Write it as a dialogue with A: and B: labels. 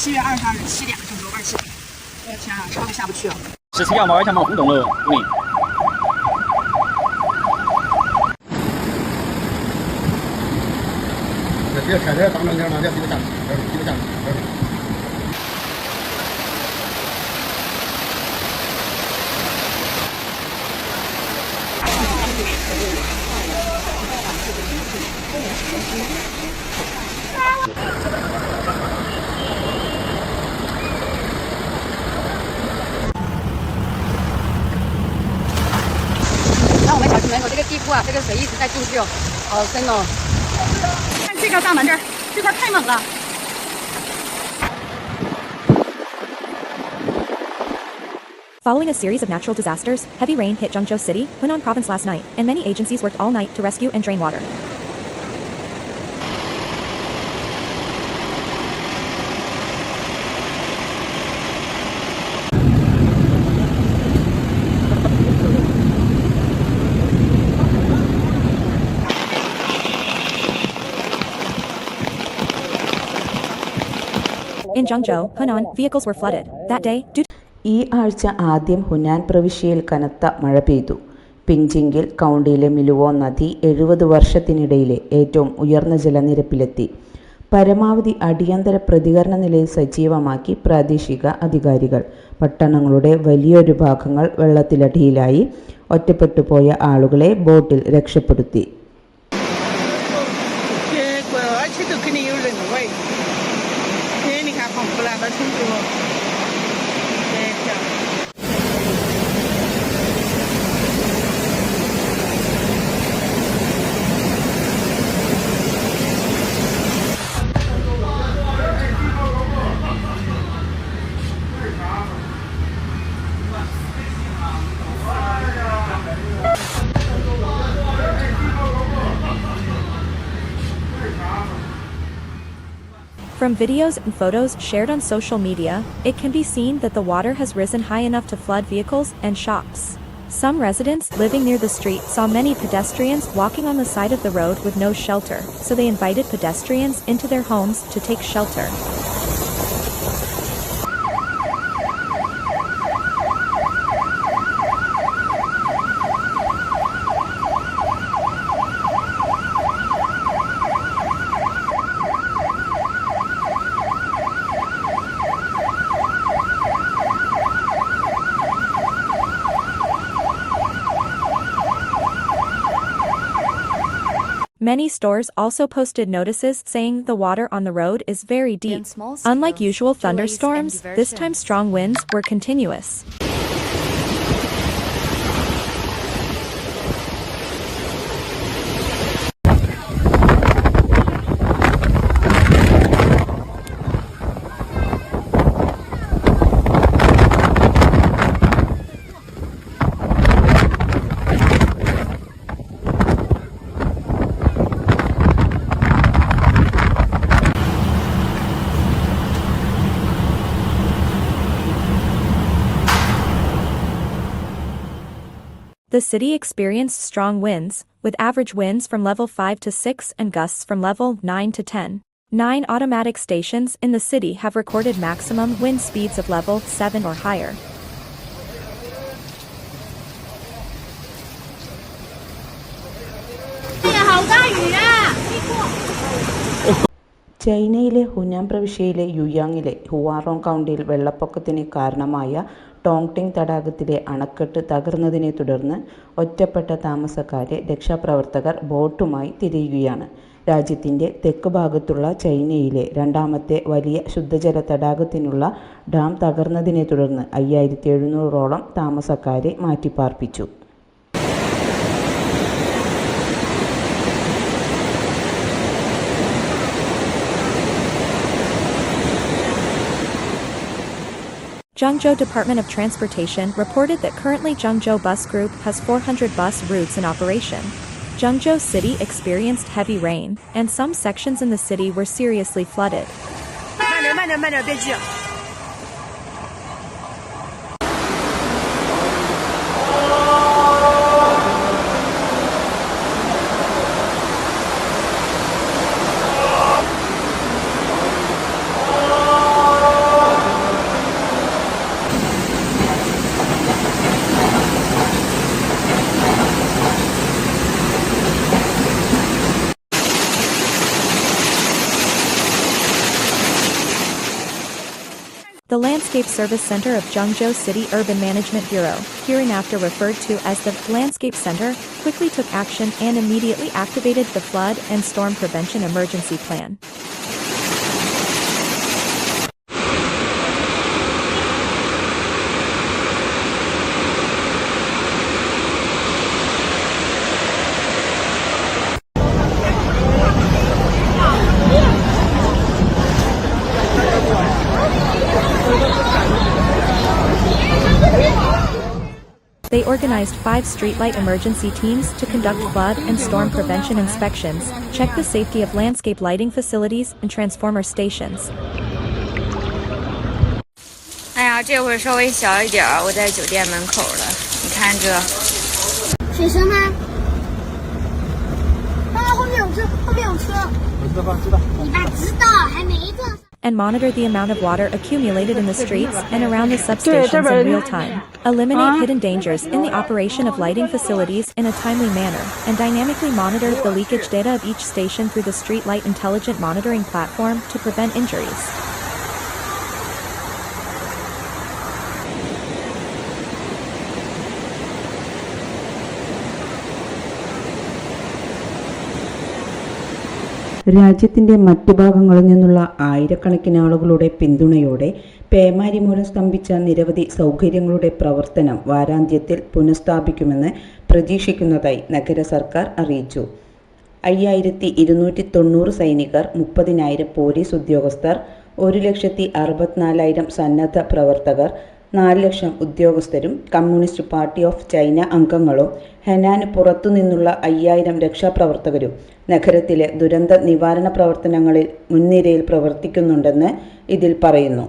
A: 七月二十二日七点，郑州二七。我的天啊，车都下不去了。
B: 是谁要玩一下冒红动了？你。
C: 别开当，几个站，
A: 几个站。库啊，这个水一直在进去哦，好深哦。看这个大门这儿，这块太猛了。
D: Following a series of natural disasters, heavy rain hit Zhengzhou City, Hunan Province last night, and many agencies worked all night to rescue and drain water. In Zhengzhou, Hunan, vehicles were flooded. That day, due
E: ഈ ആഴ്ച ആദ്യം Hunan പ്രവിശ്യയിൽ കനത്ത മഴ പെയ്തു. പിഞ്ചിങ്കിൽ കൗണ്ടിയിലെ മിലുവോ നദി എഴുപത് വർഷത്തിനിടയിലെ ഏറ്റവും ഉയർന്ന ജലനിരപ്പിലെത്തി. പരമാവധി അടിയന്തര പ്രതികരണ നിലയിൽ സജീവമാക്കി പ്രാദേശിക അധികാരികൾ. പട്ടണങ്ങളുടെ വലിയൊരു ഭാഗങ്ങൾ വെള്ളത്തിലടിയിലായി. ഒറ്റപ്പെട്ടുപോയ ആളുകളെ ബോട്ടിൽ രക്ഷപ്പെടുത്തി.
D: From videos and photos shared on social media, it can be seen that the water has risen high enough to flood vehicles and shops. Some residents living near the street saw many pedestrians walking on the side of the road with no shelter, so they invited pedestrians into their homes to take shelter. Many stores also posted notices saying the water on the road is very deep. Unlike usual thunderstorms, this time strong winds were continuous. The city experienced strong winds, with average winds from level 5 to 6 and gusts from level 9 to 10. Nine automatic stations in the city have recorded maximum wind speeds of level 7 or higher.
E: ചൈനയിലെ Hunan പ്രവിശ്യയിലെ യുയാങ്ങിലെ ഹുവാറോങ് കൗണ്ടിയിൽ വെള്ളപ്പൊക്കത്തിന് കാരണമായ ടോങ്ടിങ് തടാകത്തിലെ അണക്കെട്ട് തകർന്നതിനെ തുടർന്ന് ഒറ്റപ്പെട്ട താമസക്കാരെ രക്ഷാപ്രവർത്തകർ ബോട്ടുമായി തിരയുകയാണ്. രാജ്യത്തിന്റെ തെക്ക് ഭാഗത്തുള്ള ചൈനയിലെ രണ്ടാമത്തെ വലിയ ശുദ്ധജല തടാകത്തിനുള്ള ഡാം തകർന്നതിനെ തുടർന്ന് അയ്യായിരത്തി എഴുന്നൂറോളം താമസക്കാരെ മാറ്റിപ്പാർപ്പിച്ചു.
D: Zhengzhou Department of Transportation reported that currently Zhengzhou Bus Group has 400 bus routes in operation. Zhengzhou City experienced heavy rain, and some sections in the city were seriously flooded. The Landscape Service Center of Zhengzhou City Urban Management Bureau, hereinafter referred to as the Landscape Center, quickly took action and immediately activated the flood and storm prevention emergency plan. They organized five streetlight emergency teams to conduct flood and storm prevention inspections, check the safety of landscape lighting facilities and transformer stations.
F: 哎呀，这会儿稍微小一点儿，我在酒店门口了。你看这，
G: 学生吗？妈妈，后面有车，后面有车。
C: 我知道吧？知道。
G: 你爸知道，还没撞上。
D: and monitor the amount of water accumulated in the streets and around the substations in real time. Eliminate hidden dangers in the operation of lighting facilities in a timely manner, and dynamically monitor the leakage data of each station through the Street Light Intelligent Monitoring Platform to prevent injuries.
E: രാജ്യത്തിന്റെ മറ്റു ഭാഗങ്ങളിൽ നിന്നുള്ള ആയിരക്കണക്കിന് ആളുകളുടെ പിന്തുണയോടെ പേമാരി മൂലം സ്തംഭിച്ച നിരവധി സൗകര്യങ്ങളുടെ പ്രവർത്തനം വാരാന്ത്യത്തിൽ പുനഃസ്ഥാപിക്കുമെന്ന് പ്രതീക്ഷിക്കുന്നതായി നഗര സർക്കാർ അറിയിച്ചു. അയ്യായിരത്തി ഇരുന്നൂറ്റി തൊണ്ണൂറ് സൈനികർ മുപ്പതിനായിരം പോലീസ് ഉദ്യോഗസ്ഥർ ഒരു ലക്ഷത്തി അറുപത്തിനാലായിരം സന്നദ്ധ പ്രവർത്തകർ നാല് ലക്ഷം ഉദ്യോഗസ്ഥരും കമ്മ്യൂണിസ്റ്റ് പാർട്ടി ഓഫ് ചൈന അംഗങ്ങളും ഹെനാന് പുറത്തുനിന്നുള്ള അയ്യായിരം രക്ഷാപ്രവർത്തകരും നഗരത്തിലെ ദുരന്ത നിവാരണ പ്രവർത്തനങ്ങളിൽ മുൻനിരയിൽ പ്രവർത്തിക്കുന്നുണ്ടെന്ന് ഇതിൽ പറയുന്നു.